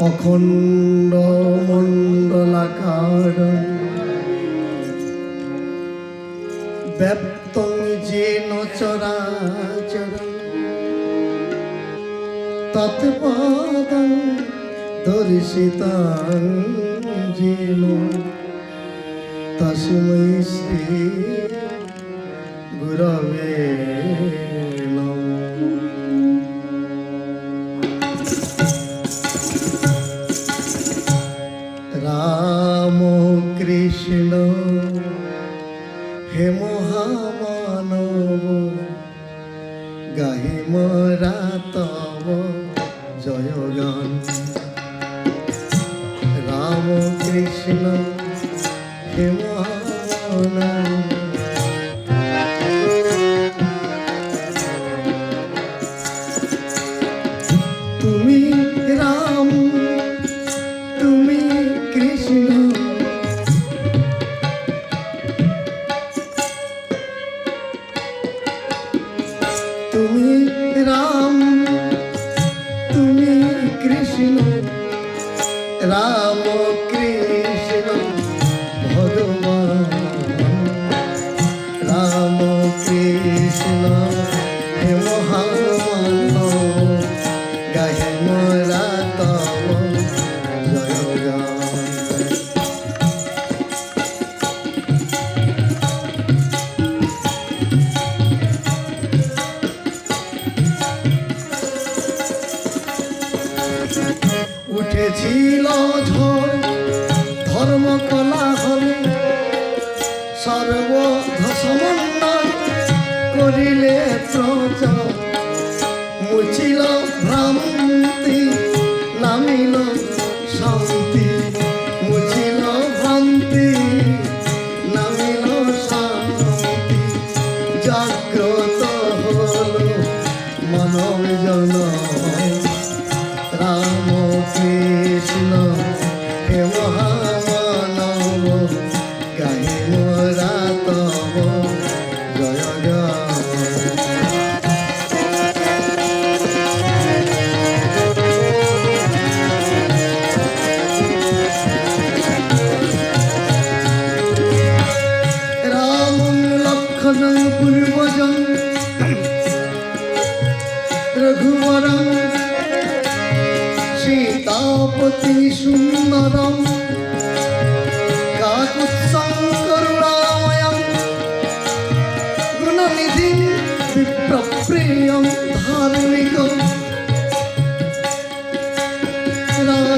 অখণ্ড মণ্ডলাকার। ব্যপ্তং যেন চরাচর। তৎপদং দর্শিতাং যেন শ্রী গুরবে। মরা তব জয় গান রাম কৃষ্ণ হে মোরা তব কৃষ্ণ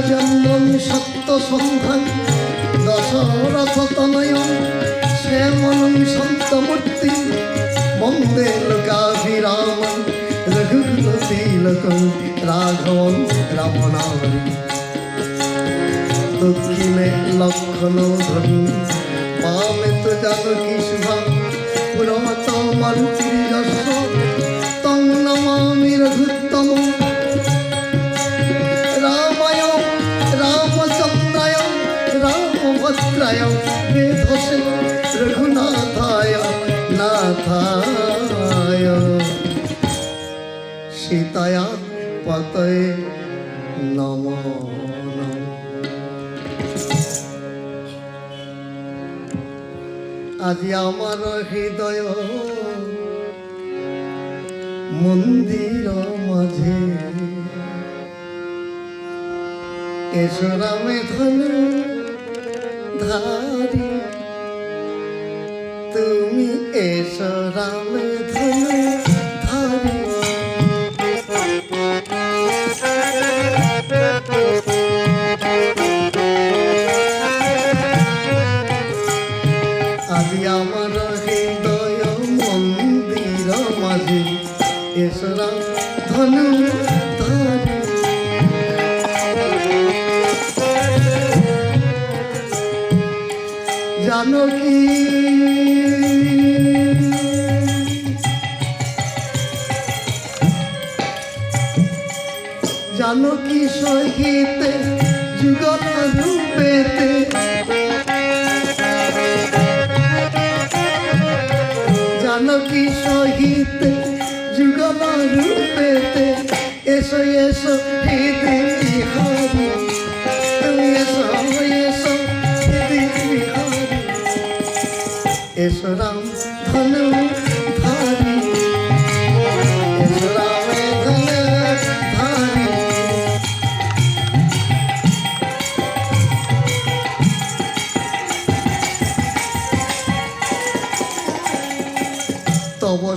রাজন্যম সত্যসন্ধন দশরথতনয়ম শ্যামলং সন্তমূর্তি বন্দে লোকাভিরামম রঘুকুলতিলকম রাঘবম রামনাম দক্ষিণে লক্ষণ ধনী বামে তো জানকী শুভা পুরমত মারুতির নম নম। আজি আমার হৃদয় মন্দির মাঝে। এসো রামে ধন ধারি। তুমি এসো রামে জানো কি জানো কি সহিতে যুগল রূপেতে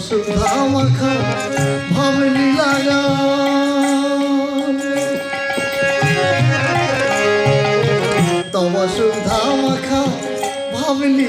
সুধা মাখা ভাবলি লাগা তব সুধা মাখা ভাবলি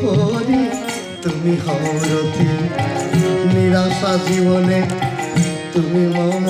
পরি তুমি হরতি নিরাশা জীবনে তুমি মম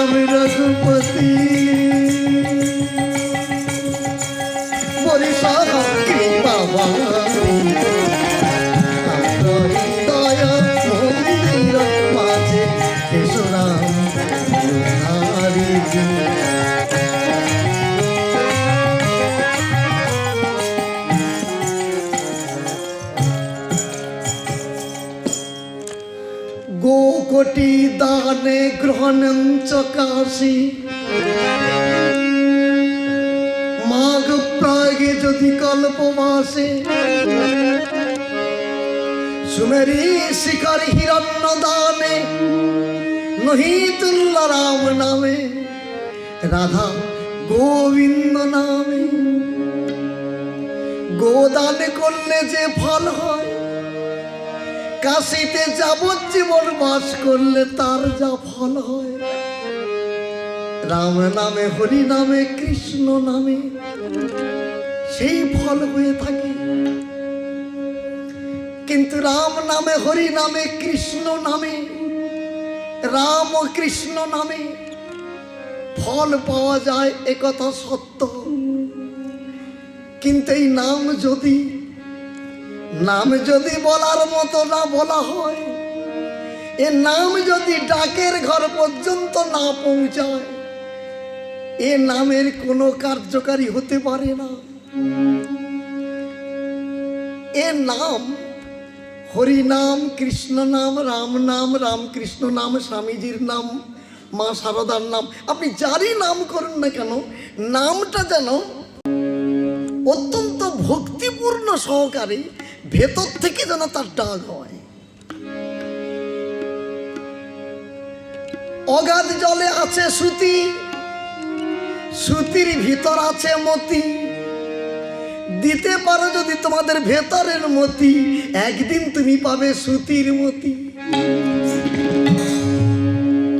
রাম রঘুপতি। গ্রহণম চকাশি। মাঘ প্রাগে যদি কল্পবাসে সুমেরি শিখর হিরণ্য দানে নহিতুল্ল রাম নামে, রাধা গোবিন্দ নামে। গোদান করলে যে ফল হয় কাশিতে যাবজ্জীবন বাস করলে তার যা ফল হয়। রাম নামে, হরি নামে, কৃষ্ণ নামে সেই ফল হয়ে থাকে। কিন্তু রাম নামে, হরি নামে, কৃষ্ণ নামে, রাম ও কৃষ্ণ নামে ফল পাওয়া যায় একথা সত্য। কিন্তু এই নাম যদি নাম যদি বলার মতো না বলা হয়, এ নাম যদি ডাকের ঘর পর্যন্ত না পৌঁছায়, এ নামের কোনো কার্যকারী হতে পারে না। এ নাম হরি নাম, কৃষ্ণ নাম, রাম নাম, রামকৃষ্ণ নাম, স্বামীজির নাম, মা সারদার নাম। আপনি যারই নাম করুন না কেন, নামটা যেন অত্যন্ত ভক্তিপূর্ণ সহকারে ভেতর থেকে যেন তার ডাক হয়। অগাধ জলে আছে সুতি সুতির ভিতর আছে মতি। দিতে পারো যদি তোমাদের ভেতরের মতি, একদিন তুমি পাবে সুতির মতি।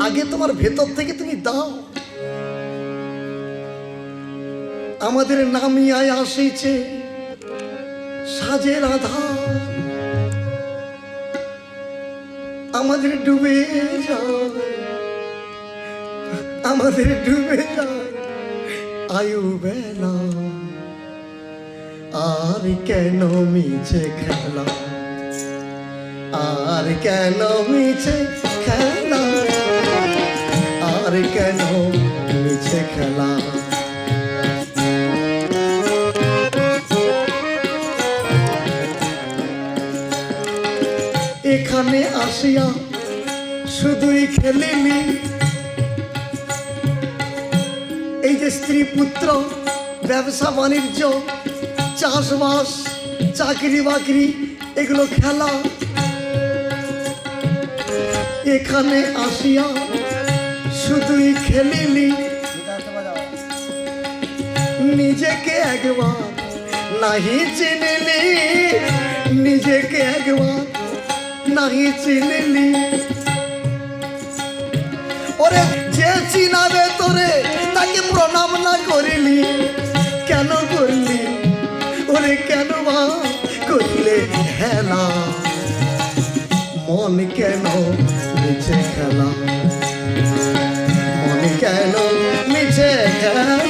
আগে তোমার ভেতর থেকে তুমি দাও। আমাদের নামিয়ায় আসিছে। সাজের রাধা আমাদের ডুবে যায়। আমাদের ডুবে যায় আয়ু বেলা। আর কেন মিছে খেলা? আর কেন মিছে খেলা? আর কেন মিছে খেলা? আসিয়া শুধুই খেলিনি এই যে স্ত্রী পুত্র, ব্যবসা, বাণিজ্য, চাষবাস, চাকরি বাকরি, এগুলো খেলা। এখানে আসিয়া শুধুই খেলিনি নিজেকে একবার নাহি চিনিলি, নিজেকে একবার নাহি চিনিলি? ওরে যে চিনাবে তোরে, তাকে প্রণাম না করিলি? কেন করলি? ওরে কেন বা করলে হেলা? মন কেন নিচে খেলা মন কেন নিচে খেলা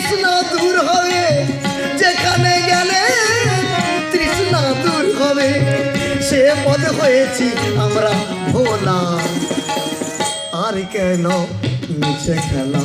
তৃষ্ণা দূর হবে। যেখানে গেলে তৃষ্ণা দূর হবে। সে পদ হয়েছি আমরা ভোলা। আর কেন মিছে খেলা?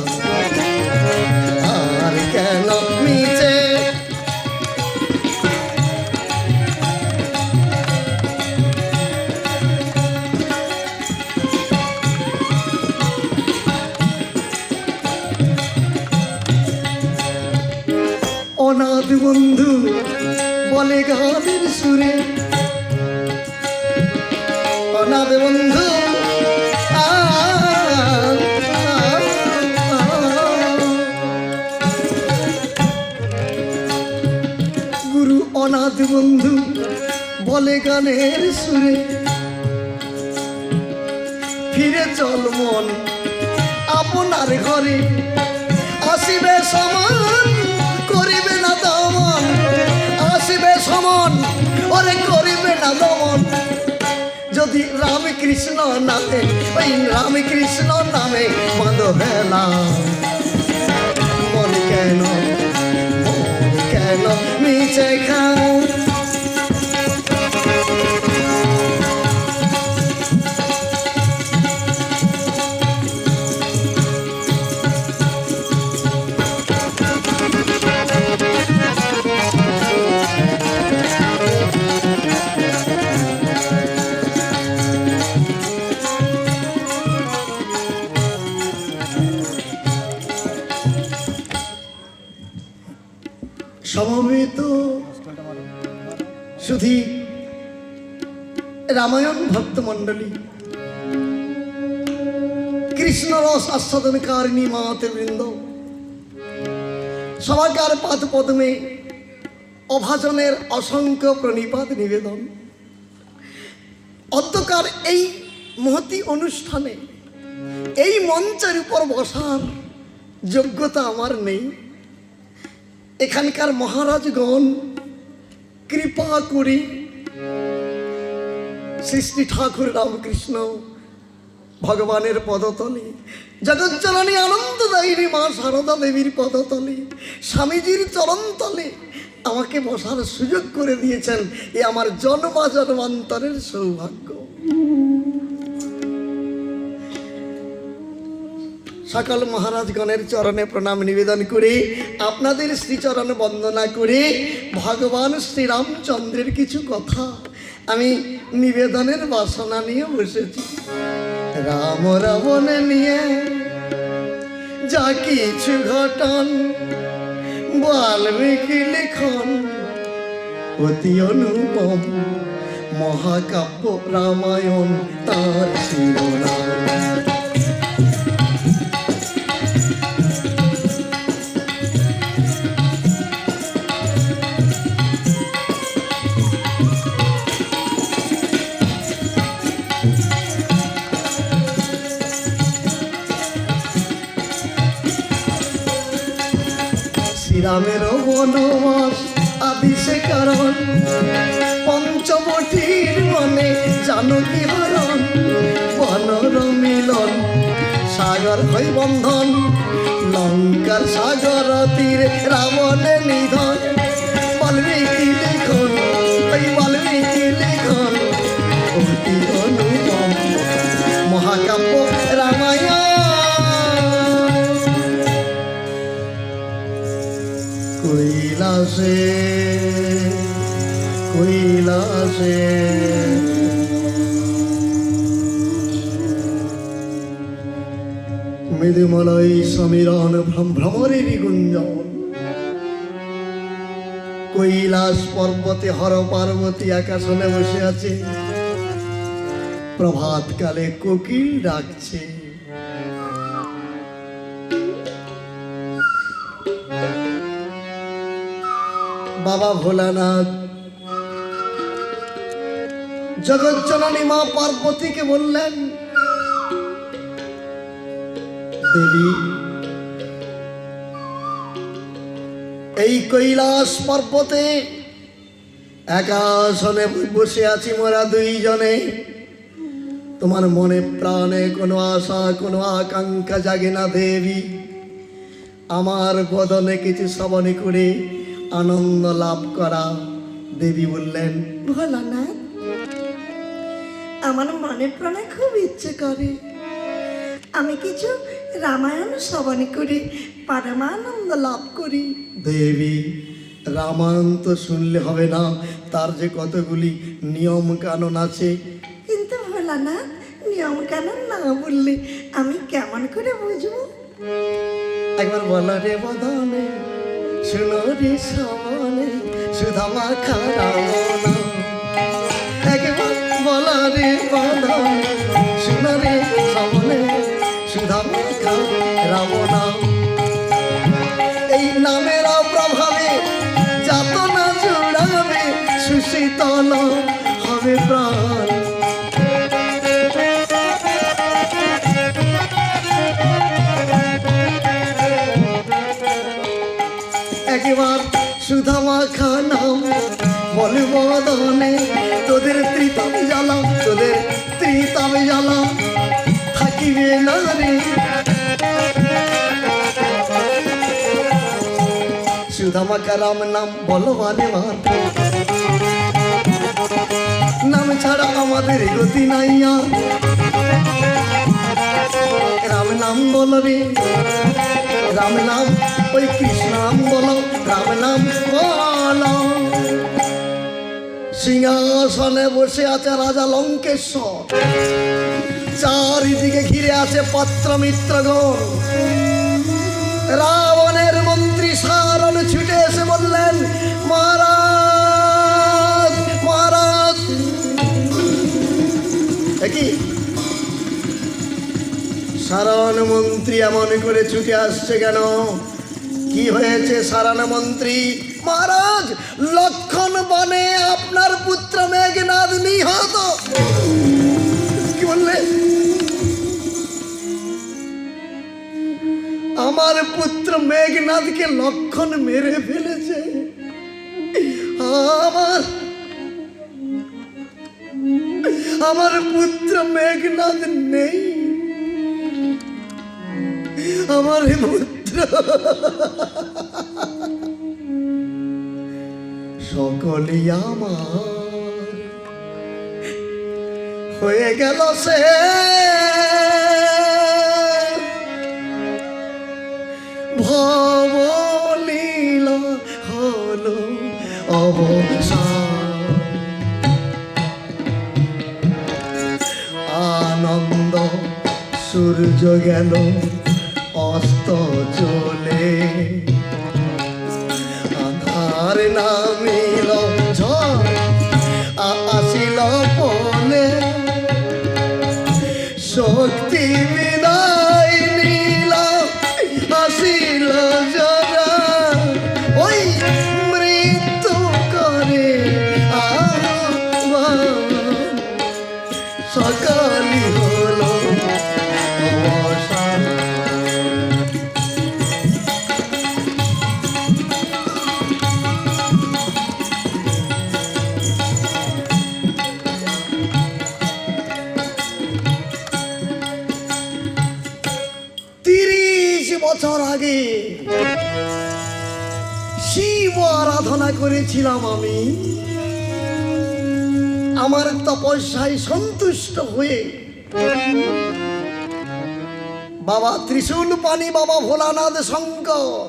গানের সুরে। ফিরে চল মন আপনার ঘরে। আসিবে সমান, করিবে না দমন। আসিবে সমান, ওরে করিবে না দমন। যদি রামকৃষ্ণ নামে, ওই রামকৃষ্ণ নামে মদ হেলা মন কেন কেন মিছে খাও শুধু রামায়ণ ভক্তমণ্ডলী কৃষ্ণ রস আস্বাদনকারিণী মাতে বৃন্দ সবাইকার পাদ পদ্মে অভাজনের অসংখ্য প্রণিপাত নিবেদন। অধ্যকার এই মহতি অনুষ্ঠানে, এই মঞ্চের উপর বসার যোগ্যতা আমার নেই। এখানকার মহারাজগণ কৃপা করে। শ্রী ঠাকুর রামকৃষ্ণ ভগবানের পদতলে। জগজ্জননী আনন্দদায়ী মা সারদা দেবীর পদতলে। স্বামীজির চরণতলে আমাকে বসার সুযোগ করে দিয়েছেন। এ আমার জন্মা জন্মান্তরের সৌভাগ্য। সকল মহারাজগণের চরণে প্রণাম নিবেদন করে। আপনাদের শ্রীচরণ বন্দনা করে। ভগবান শ্রীরামচন্দ্রের কিছু কথা। আমি নিবেদনের বাসনা নিয়ে বসেছি। রাম রাবণ নিয়ে যা কিছু ঘটন, বাল্মীকি লিখন অতি অনুপম। মহাকাব্য রামায়ণ তার শিরোনাম। শ্রীরামের বনবাস আদি সে কারণ পঞ্চবটির মনে জানকী হরণ বনর মিলন সাগর হই বন্ধন, লঙ্কার সাগর তীরে রাবণের নিধন। কৈলাসে কৈলাসে মৃদুমলয় সমীরণ ভ্রম ভ্রমরের গুঞ্জন কৈলাস পর্বতে হর পার্বতী আকাশনে বসে আছে। প্রভাতকালে কোকিল ডাকছে। বাবা ভোলানাথ। জগজ্জননী মা পার্বতীকে বললেন, দেবী, এই কৈলাস পর্বতে একাশনে বসে আছি মোরা দুইজনে। তোমার মনে প্রাণে কোনো আশা, কোনো আকাঙ্ক্ষা জাগে না দেবী। আমার বদনে কিছু শ্রবণী করে আনন্দ লাভ করা। দেবী বললেন ভোলানাথ আমার মনে প্রাণে খুব ইচ্ছে করে। আমি কিছু রামায়ণ শ্রবণ করে পরমানন্দ লাভ করি। দেবী রামায়ণ তো শুনলে হবে না তার যে কতগুলি নিয়ম কানুন আছে। কিন্তু ভোলানাথ নিয়ম কানুন না বললে আমি কেমন করে বুঝব? একবার বলা রে বদনে শুনো রে শ্রবণে সুধামা খারামনা কারাম নাম বলো মানে নাম ছাড়া আমাদের গতি নাই আর। রাম নাম বলো রে। রাম নাম, ওই কৃষ্ণ নাম বলো। রাম নাম বলো। সিংহাসনে বসে আছে রাজা লঙ্কেশ্বর। চারিদিকে ঘিরে আছে পাত্র মিত্রগণ রাবণের মন্ত্রী সারণ ছুটে এসে বললেন, মহারাজ মহারাজ। কি? সারণ মন্ত্রী এমন করে ছুটে আসছে কেন? কি হয়েছে সারণ মন্ত্রী? মহারাজ, লক্ষণ বনে আপনার মেঘনাথকে লক্ষণ মেরে ফেলেছে। আমার আমার পুত্র মেঘনাথ নেই। আমার পুত্র সকলই আমার। হয়ে গেল সে। ভবলীলা অবসান আনন্দ সূর্য গেল অস্ত চলে। আধার নামিল আসিল শক্তি বছর আগে শিব আরাধনা করেছিলাম আমি। আমার তপস্যায় সন্তুষ্ট হয়ে বাবা ত্রিশূল পানি, বাবা ভোলানাথ শঙ্কর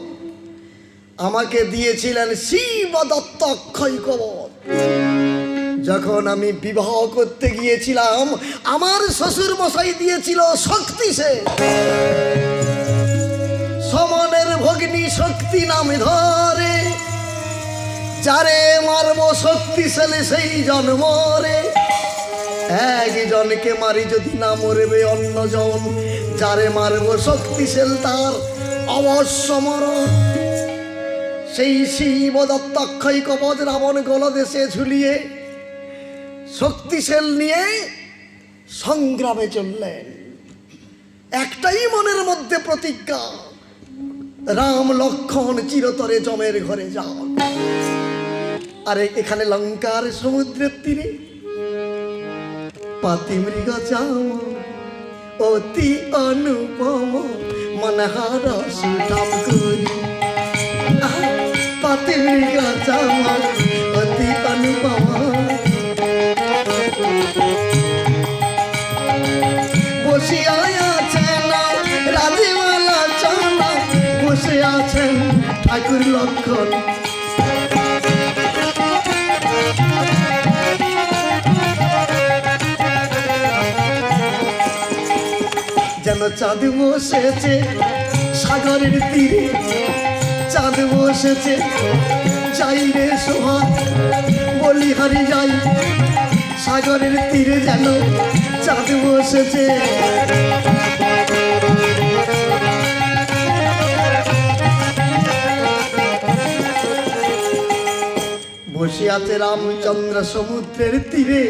আমাকে দিয়েছিলেন শিব দত্ত অক্ষয় কবচ যখন আমি বিবাহ করতে গিয়েছিলাম, আমার শ্বশুর মশাই দিয়েছিল শক্তি সে ভগ্নী শক্তি নামে ধরে, যারে মারব শক্তিশালী সেই জন্মরে একজনকে মারি যদি না মরবে অন্যজন যারে মারব শক্তিশাল তার অবশ্য মরণ। সেই শিব দত্তাক্ষয় কবচ রাবণ গলদেশে ঝুলিয়ে শক্তিশাল নিয়ে সংগ্রামে চললেন। একটাই মনের মধ্যে প্রতিজ্ঞা। রাম লক্ষণ চিরতরে জমের ঘরে যাও। আরে এখানে লঙ্কার সমুদ্রের তীরে পাতি মৃগ যাও অতি অনুপম মনহার সুঠাম করি। আহ, পাতি মৃগ যাও ঠাকুর লক্ষণ। যেন চাঁদ বসেছে, সাগরের তীরে। চাঁদ বসেছে, যাই রে সোহা বলি যাই। সাগরের তীরে যেন চাঁদ বসেছে। আছে রামচন্দ্র সমুদ্রের তীরে।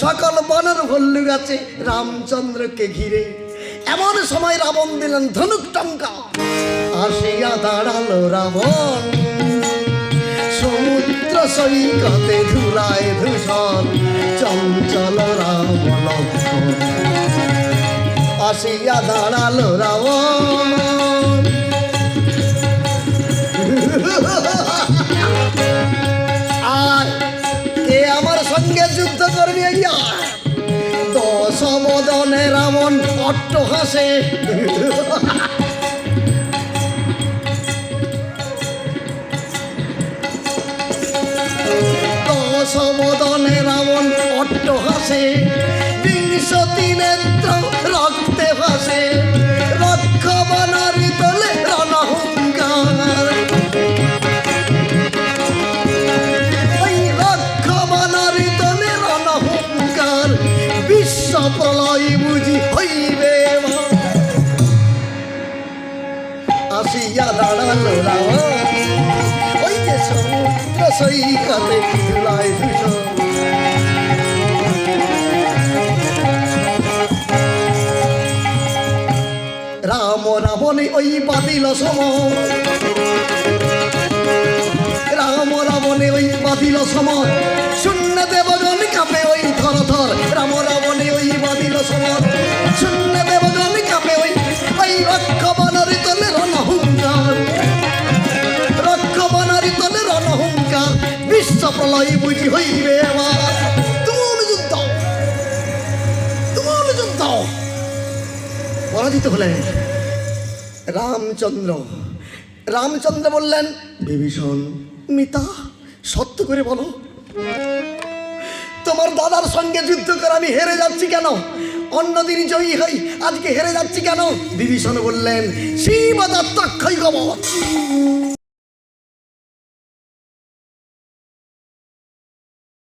সকল বনের ভল্লুক আছে রামচন্দ্রকে ঘিরে। এমন সময় রাবণ দিলেন, ধনুক টঙ্কা। আসিয়া দাঁড়াল রাবণ। সমুদ্র সৈকতে ধুলায় ধূসর, চঞ্চল রাম আসিয়া দাঁড়াল রাবণ। সঙ্গে যুদ্ধ করবি দশ বদনে রাবণ অট্ট হাসে। বদনে রাবণ অট্ট হাসে। বিংশতি নেত্র রক্তে ভাসে। আসিয়া দাঁড়াল রাবণ ওই যে সমুদ্র সৈকতে ধুলায় ধূসর রাম রাবণে ওই বাতিল সময় রাম রাবণে ওই বাদিল সমর শূন্য প্রলয় বুঝি হইবে যুদ্ধ তুমুল যুদ্ধ পরাজিত হলেন রামচন্দ্র। রামচন্দ্র বললেন, বিভীষণ, মিতা, সত্য করে বলো। তোমার দাদার সঙ্গে যুদ্ধ করে আমি হেরে যাচ্ছি কেন? অন্যদিন জয়ী হই, আজকে হেরে যাচ্ছি কেন? বিভীষণ বললেন শিব দত্তাক্ষয় কবচ